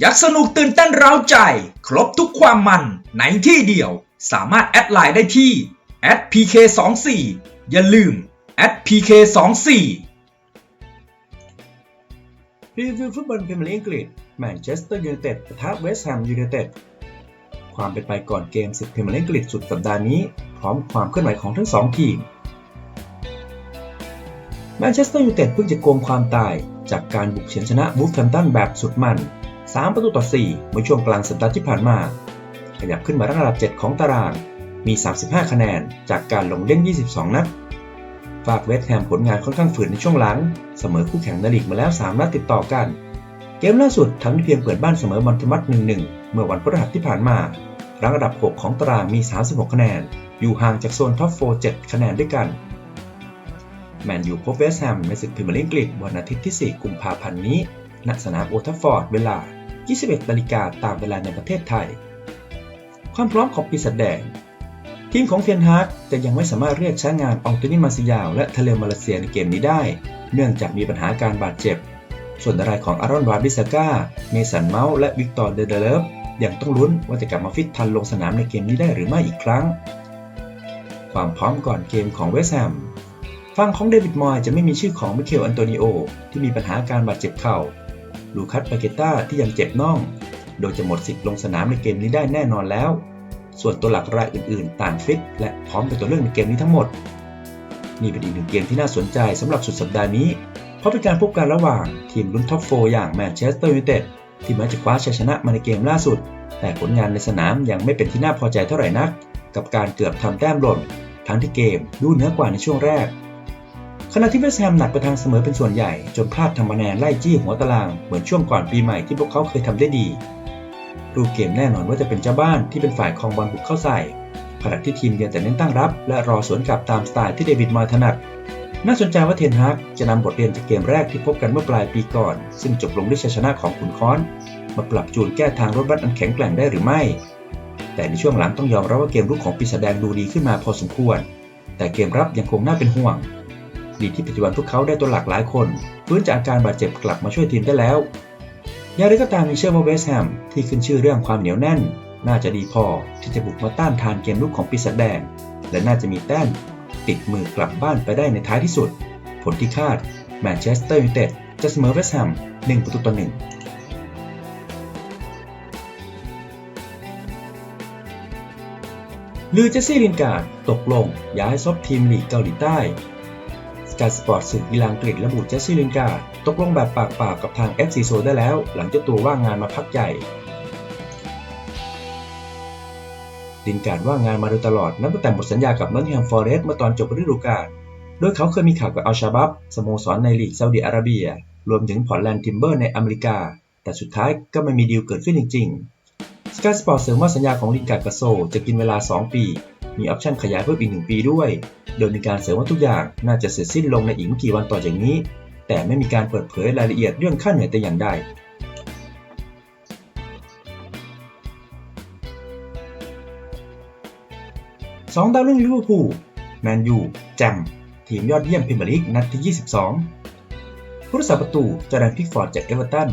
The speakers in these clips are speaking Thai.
ยักสนุกตื่นเต้นเร้าใจ ครบทุกความมันในที่เดียว สามารถแอดไลน์ได้ที่ @pk24 อย่าลืม @pk24 รีวิวฟุตบอลพรีเมียร์ลีกอังกฤษแมนเชสเตอร์ยูไนเต็ดปะทะเวสต์แฮมยูไนเต็ดความเป็นไปก่อนเกมศึกพรีเมียร์ลีกอังกฤษสุดสัปดาห์นี้ พร้อมความเคลื่อนไหวของทั้งสองทีมแมนเชสเตอร์ยูไนเต็ดเพิ่งจะโกงความตายจากการบุกเฉือนชนะบูฟแฮมตันแบบสุดมัน 3 ประตูต่อ 4 เมื่อช่วงกลางสัปดาห์ที่ผ่านมา ขยับขึ้นมารั้งอันดับ 7 ของตาราง มี 35 คะแนนจากการลงเล่น 22 นัด ฝากเวสต์แฮมผลงานค่อนข้างฝืนในช่วงหลัง เสมอคู่แข่งในลีกมาแล้ว 3 นัดติดต่อกัน เกมล่าสุดทั้งที่เพียงเปิดบ้านเสมอบอลทมัด1-1 เมื่อวันพฤหัสที่ผ่านมารั้งอันดับ 6 ของตารางมี 36 คะแนน อยู่ห่างจากโซนท็อป 4 7 คะแนนด้วยกัน แมนยูพบเวสต์แฮมในศึกพรีเมียร์ลีกอังกฤษวันอาทิตย์ที่ 4 กุมภาพันธ์นี้ ณสนามโอทัฟฟอร์ดเวลา 21 นาฬิกาตามเวลาในประเทศไทย ความพร้อมของปีศาจแดง ทีมของเทียนฮากจะยังไม่สามารถเรียกใช้งานอองตุนิมาซิยาวและทะเลมาเลเซียในเกมนี้ได้ เนื่องจากมีปัญหาการบาดเจ็บ ส่วนรายของอารอนวาบิสกาเมสันเมาส์และวิกตอร์เดเดเลฟยังต้องลุ้นว่าจะกลับมาฟิตทันลงสนามในเกมนี้ได้หรือไม่อีกครั้ง ความพร้อมก่อนเกมของเวสแฮมฝั่งของเดวิดมอยจะไม่มีชื่อของมิเคลอันโตนิโอที่มีปัญหาการบาดเจ็บเข่า ลูคัสปาเกต้าที่ยังเจ็บน่อง โดยจะหมดสิทธิ์ลงสนามในเกมนี้ได้แน่นอนแล้ว ส่วนตัวหลักรายอื่นๆ ต่างฟิตและพร้อมเป็นตัวเลือกในเกมนี้ทั้งหมด นี่เป็นอีกหนึ่งเกมที่น่าสนใจสำหรับสุดสัปดาห์นี้ เพราะเป็นการพบกันระหว่างทีมลุ้นท็อปโฟอย่างแมนเชสเตอร์ยูไนเต็ดที่ม้จะคว้าชัยชนะมาในเกมล่าสุด แต่ผลงานในสนามยังไม่เป็นที่น่าพอใจเท่าไหร่นัก กับการเกือบทำแต้มหล่นทั้งที่เกมดูเหนือกว่าในช่วงแรก ขณะที่เวสต์แฮมหนักไปทางเสมอเป็นส่วนใหญ่ จนพลาดทำคะแนนไล่จี้หัวตาราง เหมือนช่วงก่อนปีใหม่ที่พวกเขาเคยทำได้ดีรูปเกมแน่นอนว่าจะเป็นเจ้าบ้านที่เป็นฝ่ายครองบอลบุกเข้าใส่ขณะที่ทีมเยือนแต่เน้นตั้งรับ และรอสวนกลับตามสไตล์ที่เดวิดมอยถนัด น่าสนใจว่าเทนฮากจะนำบทเรียนจากเกมแรกที่พบกันเมื่อปลายปีก่อน ซึ่งจบลงด้วยชัยชนะของขุนค้อน มาปรับจูนแก้ทางรถบัสอันแข็งแกร่งได้หรือไม่ แต่ในช่วงหลังต้องยอมรับว่าเกมรุกของปีศาจแดงดูดีขึ้นมาพอสมควร แต่เกมรับยังคงน่าเป็นห่วง ดีที่ปัจจุบันพวกเขาได้ตัวหลักหลายคนฟื้นจากอาการบาดเจ็บกลับมาช่วยทีมได้แล้วอย่างไรก็ตามมีเชื่อว่าเวสต์แฮมที่ขึ้นชื่อเรื่องความเหนียวแน่น น่าจะดีพอที่จะบุกมาต้านทานเกมลุกของปีศาจแดง และน่าจะมีแต้มติดมือกลับบ้านไปได้ในท้ายที่สุด ผลที่คาดแมนเชสเตอร์ยูไนเต็ดจะเสมอเวสต์แฮม1ประตูต่อ1ลือเจสซี่ลินการ์ดตกลงย้ายซบทีมลีกเกาหลีใต้ สกายสปอร์ตสื่อกีฬาอังกฤษระบุเจสซี่ลินการ์ดตกลงแบบปากเปล่ากับทาง FC โซได้แล้ว หลังเจ้าตัวว่างงานมาพักใหญ่ลินการ์ดว่างงานมาโดยตลอดนับตั้งแต่หมดสัญญากับนอตแฮมฟอร์เรสต์เมื่อตอนจบฤดูกาลโดยเขาเคยมีข่าวกับอัลชาบับสโมสรในลีกซาอุดิอาระเบีย รวมถึงพอร์ตแลนด์ทิมเบอร์ในอเมริกา แต่สุดท้ายก็ไม่มีดีลเกิดขึ้นจริงๆสกายสปอร์ตเสริมว่าสัญญาของลินการ์ดกับโซจะกินเวลา 2 ปี มีออปชันขยายเพิ่มอีก 1 ปีด้วย โดยมีการเสริมว่าทุกอย่างน่าจะเสร็จสิ้นลงในอีกไม่กี่วันต่อจากนี้ แต่ไม่มีการเปิดเผยรายละเอียดเรื่องค่าเหนื่อยแต่อย่างใดสองดาวรุ่งลิเวอร์พูลแมนยูแจมทีมยอดเยี่ยมพรีเมียร์ลีกนัดที่ 22 ผู้รักษาประตูจอร์แดนพิกฟอร์ดจากเอเวอร์ตัน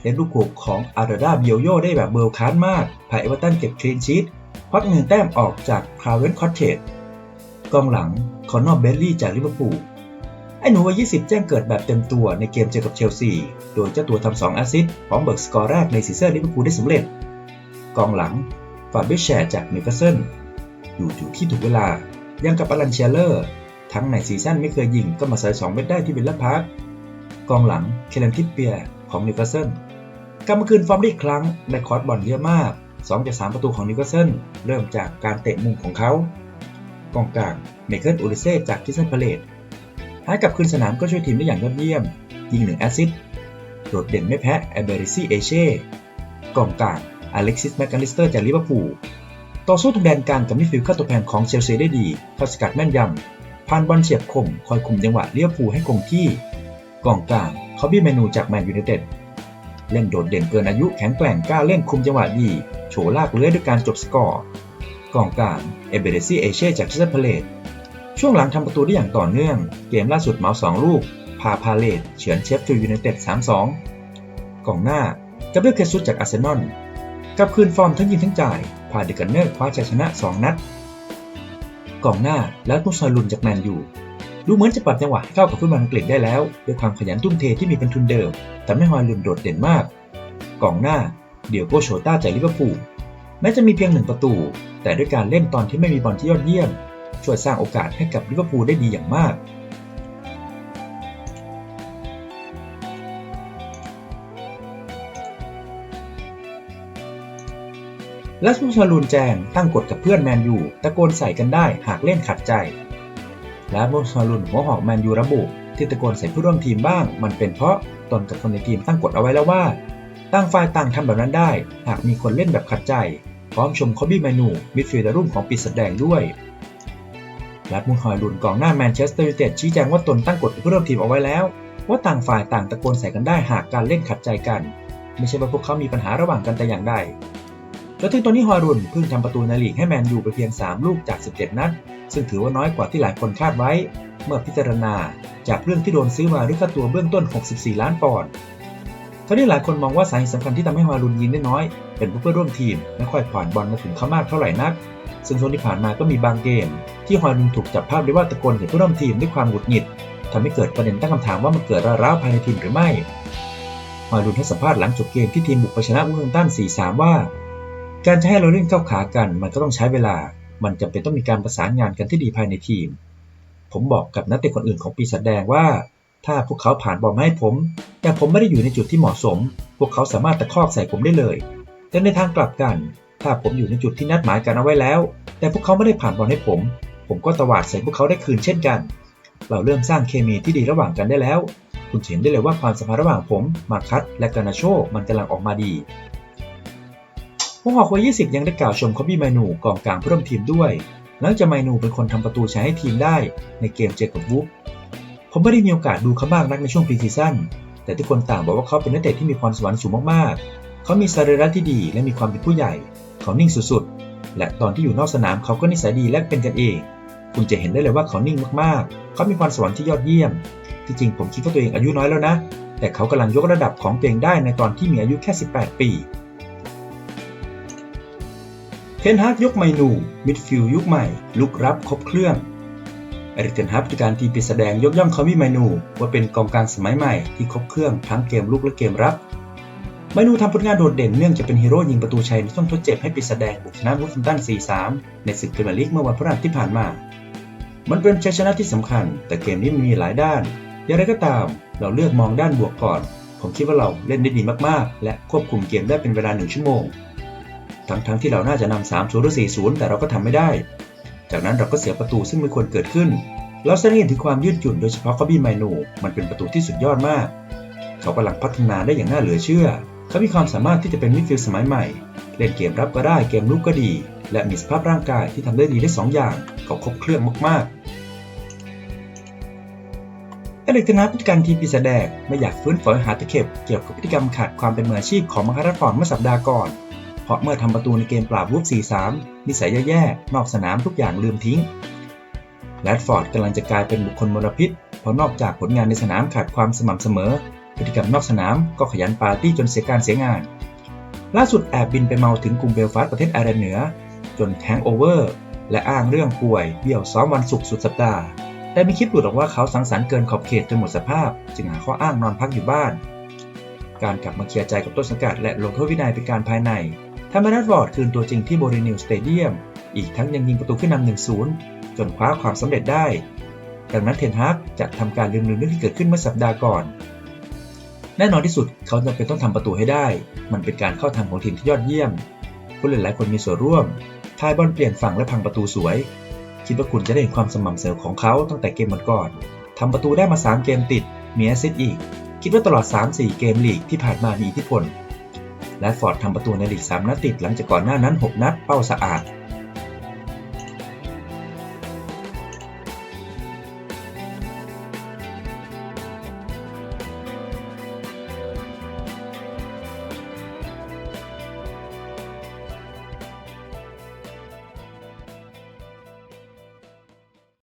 เล่นลูกโขกของอาร์ดาเบียโยได้แบบเบิร์ลคาสมากพาเอเวอร์ตันเก็บคลีนชีต ควักเงินแต้มออกจากคาเวนคอตเทจกองหลังคอนนอร์เบลลี่จากลิเวอร์พูลไอ้หนูวัย20 แจ้งเกิดแบบเต็มตัวในเกมเจอกับเชลซี โดยเจ้าตัวทำ2แอสซิสต์พร้อมเบิกสกอร์แรกในซีซั่นลิเวอร์พูลได้สำเร็จ กองหลังฟาเบแชร์จากนิวคาสเซิลอยู่อยู่ที่ถูกเวลา ยังกับอลันเชียเลอร์ ทั้งในซีซั่นไม่เคยยิงก็มาใส่2เม็ดได้ที่วิลล่าพาร์คกองหลังเคเลนทิปเปียของนิวคาสเซิลกลับมาคืนฟอร์มได้อีกครั้งได้คอร์สบอลเยอะมาก 2จาก3ประตูของนิวคาสเซิลเริ่มจากการเตะมุมของเขากองกลางเมเคิลอูริเซ่จากคิสซันพาเลตหายกลับคืนสนามก็ช่วยทีมได้อย่างยอดเยี่ยม ยิง1แอสซิสต์โดดเด่นไม่แพ้แอเบริซี่เอเช่กองกลางอเล็กซิสแมคคาลิสเตอร์จากลิเวอร์พูลต่อสู้ตรงแดนกลางกับมิดฟิลด์ค่าตัวแพงของเชลซีได้ดีเข้าสกัดแม่นยำผ่านบอลเฉียบคม คอยคุมจังหวะเลี้ยวภูให้คงที่กองกลางเขาบี้เมนูจากแมนยูไนเต็ดเล่นโดดเด่นเกินอายุแข็งแกร่งกล้าเล่นคุมจังหวะดี โฉลากเลื้อยด้วยการจบสกอร์กองกลางเอเบเรซี่เอเช่จากทิสเซพาเลตช่วงหลังทำประตูได้อย่างต่อเนื่อง เกมล่าสุดเหมาสองลูก พาพาเลตเฉือนเชฟฟิลด์ยูไนเต็ด 3-2 กองหน้ากับเบลเคซุสจากอาร์เซนอลกับคืนฟอร์มทั้งยิงทั้งจ่ายพาเดกันเนอร์คว้าชัยชนะ 2 นัดกองหน้าและมุสลุนจากแมนยูดูเหมือนจะปรับจังหวะเข้ากับฟุตบอลอังกฤษได้แล้ว ด้วยความขยันทุ่มเทที่มีเป็นทุนเดิมทำให้ฮอยลุนโดดเด่นมาก กองหน้า เดียวโกโชต้าจากลิเวอร์พูลแม้จะมีเพียงหนึ่งประตู แต่ด้วยการเล่นตอนที่ไม่มีบอลที่ยอดเยี่ยม ช่วยสร้างโอกาสให้กับลิเวอร์พูลได้ดีอย่างมากและสุชาลูนแจงตั้งกฎกับเพื่อนแมนยูตะโกนใส่กันได้หากเล่นขัดใจ และมุชาลุนหัวหอกแมนยูระบุที่ตะโกนใส่ผู้ร่วมทีมบ้าง มันเป็นเพราะตนกับคนในทีมตั้งกฎเอาไว้แล้วว่า ต่างฝ่ายต่างทำแบบนั้นได้ หากมีคนเล่นแบบขัดใจ พร้อมชมคอบบี้แมนูมิดฟิลด์รุ่มของปีศาจแดงด้วยและมุนฮอยลุนกองหน้าแมนเชสเตอร์ยูไนเต็ดชี้แจงว่าตนตั้งกฎกับผู้ร่มทีมเอาไว้แล้ว ว่าต่างฝ่ายต่างตะโกนใส่กันได้หากการเล่นขัดใจกัน ไม่ใช่ว่าพวกเขามีปัญหาระหว่างกันแต่อย่างใดจนถึงตอนนี้ฮอยรุนเพิ่งทำประตูในลีกให้แมนยูไปเพียง 3 ลูกจาก 17 นัดซึ่งถือว่าน้อยกว่าที่หลายคนคาดไว้ เมื่อพิจารณาจากเรื่องที่โดนซื้อมาด้วยค่าตัวเบื้องต้น 64 ล้านปอนด์ ทั้งนี้หลายคนมองว่าสาเหตุสำคัญที่ทำให้ฮอยรุนยิงได้น้อย เป็นเพราะเพื่อนร่วมทีมไม่ค่อยผ่านบอลมาถึงเขามากเท่าไหร่นัก ซึ่งช่วงที่ผ่านมาก็มีบางเกม ที่ฮอยรุนถูกจับภาพได้ว่าตะโกนใส่ผู้ร่วมทีมด้วยความหงุดหงิดทำให้เกิดประเด็นตั้งคำถามว่ามันเกิดระร้าวภายในทีมหรือไม่ฮอยรุนให้สัมภาษณ์หลังจบเกมที่ทีมบุกไปชนะวูฟแฮมป์ตัน 4-3 ว่า การจะให้เราเล่นเข้าขากันมันก็ต้องใช้เวลา มันจำเป็นต้องมีการประสานงานกันที่ดีภายในทีม ผมบอกกับนักเตะคนอื่นของปีศาจแดงว่า ถ้าพวกเขาผ่านบอลมาให้ผม แต่ผมไม่ได้อยู่ในจุดที่เหมาะสม พวกเขาสามารถตะคอกใส่ผมได้เลย แต่ในทางกลับกัน ถ้าผมอยู่ในจุดที่นัดหมายกันเอาไว้แล้ว แต่พวกเขาไม่ได้ผ่านบอลให้ผม ผมก็ตวาดใส่พวกเขาได้คืนเช่นกัน เราเริ่มสร้างเคมีที่ดีระหว่างกันได้แล้ว คุณเห็นได้เลยว่าความสัมพันธ์ระหว่างผม มาคัตและกานาโชมันกำลังออกมาดีผู้หอกวัย20 ยังได้กล่าวชมคอบบี้ไมนูกองกลางผู้ร่มทีมด้วยหลังจากไมนูเป็นคนทำประตูใช้ให้ทีมได้ในเกมเจอกับวูฟ ผมไม่ได้มีโอกาสดูเขามากนักในช่วงพรีซีซั่นแต่ทุกคนต่างบอกว่าเขาเป็นนักเตะที่มีพรสวรรค์สูงมากๆ เขามีสรีระที่ดีและมีความเป็นผู้ใหญ่ เขานิ่งสุดๆ และตอนที่อยู่นอกสนามเขาก็นิสัยดีและเป็นกันเอง คุณจะเห็นได้เลยว่าเขานิ่งมากๆ เขามีพรสวรรค์ที่ยอดเยี่ยม ที่จริงผมคิดว่าตัวเองอายุน้อยแล้วนะ แต่เขากำลังยกระดับของตัวเองได้ในตอนที่มีอายุแค่ 18 ปีเทนฮากยกไมนูมิดฟิลยุคใหม่ ลุกรับครบเครื่อง อริกเทนฮากผู้จัดการทีมปีแสดงยกย่องคาวิไมนูว่าเป็นกองกลางสมัยใหม่ที่ครบเครื่องทั้งเกมลุกและเกมรับไมนูทำผลงานโดดเด่นเนื่องจากเป็นฮีโร่ยิงประตูชัยในช่วงทดเจ็บให้ปีแสดงบุกชนะวูฟตัน 4-3 ในศึกพรีเมียร์ลีกเมื่อวันพฤหัสที่ผ่านมา มันเป็นชัยชนะที่สำคัญ แต่เกมนี้มันมีหลายด้าน อย่างไรก็ตาม เราเลือกมองด้านบวกก่อน ผมคิดว่าเราเล่นได้ดีมากๆ และควบคุมเกมได้เป็นเวลาหนึ่งชั่วโมง ทั้งๆทที่เราน่าจะนำ3 0หรือ4-0 แต่เราก็ทำไม่ได้ จากนั้นเราก็เสียประตูซึ่งไม่ควรเกิดขึ้นเราแสดงเห็นถึงความยืดหยุ่นโดยเฉพาะคอบี้ไมนูมันเป็นประตูที่สุดยอดมาก เขากำลังพัฒนาได้อย่างน่าเหลือเชื่อ เขามีความสามารถที่จะเป็นมิดฟิลด์สมัยใหม่ เล่นเกมรับก็ได้เกมลุกก็ดี และมีสภาพร่างกายที่ทำได้ดีได้สองอย่าง เขาครบเครื่องมากๆอเล็กเทนาผู้จัดการทีมปีศาจแดงไม่อยากฟื้นฝอยหาตะเข็บเกี่ยวกับพฤติกรรมขาดความเป็นมืออาชีพของมาคารัฟอร์ดเมื่อสัปดาห์ก่อน เพราะเมื่อทำประตูในเกมปราบวูฟ4-3 นิสัยแย่ๆ นอกสนามทุกอย่างลืมทิ้งแรดฟอร์ดกำลังจะกลายเป็นบุคคลมลพิษ เพราะนอกจากผลงานในสนามขาดความสม่ำเสมอ พฤติกรรมนอกสนามก็ขยันปาร์ตี้จนเสียการเสียงาน ล่าสุดแอบบินไปเมาถึงกรุงเบลฟาสต์ประเทศไอร์แลนด์เหนือ จนแฮงโอเวอร์ และอ้างเรื่องป่วย เบี้ยวซ้อมวันศุกร์สุดสัปดาห์ แต่มีคลิปหลุดออกว่าเขาสังสรรค์เกินขอบเขตจนหมดสภาพ จึงหาข้ออ้างนอนพักอยู่บ้าน การกลับมาเคลียร์ใจกับต้นสังกัดและลงโทษวินัยเป็นการภายใน ทำให้แรดฟอร์ดคืนตัวจริงที่โบรินิลสเตเดียม อีกทั้งยังยิงประตูขึ้นนำ1-0จนคว้าความสำเร็จได้ ดังนั้นเทนฮากจะทำการลืมลืมเรื่องที่เกิดขึ้นเมื่อสัปดาห์ก่อน แน่นอนที่สุดเขาจำเป็นต้องทำประตูให้ได้ มันเป็นการเข้าทางของทีมที่ยอดเยี่ยม ผู้เล่นหลายคนมีส่วนร่วมทายบอลเปลี่ยนฝั่งและพังประตูสวย คิดว่าคุณจะได้เห็นความสม่ำเสมอของเขาตั้งแต่เกมก่อนทำประตูได้มา 3 เกมติด มีแอสซิสต์อีก คิดว่าตลอด 3-4 เกมลีกที่ผ่านมามีอิทธิพล และฟอร์ดทำประตูในลีก 3 นัดติดหลังจากก่อนหน้านั้น 6 นัดเป้าสะอาด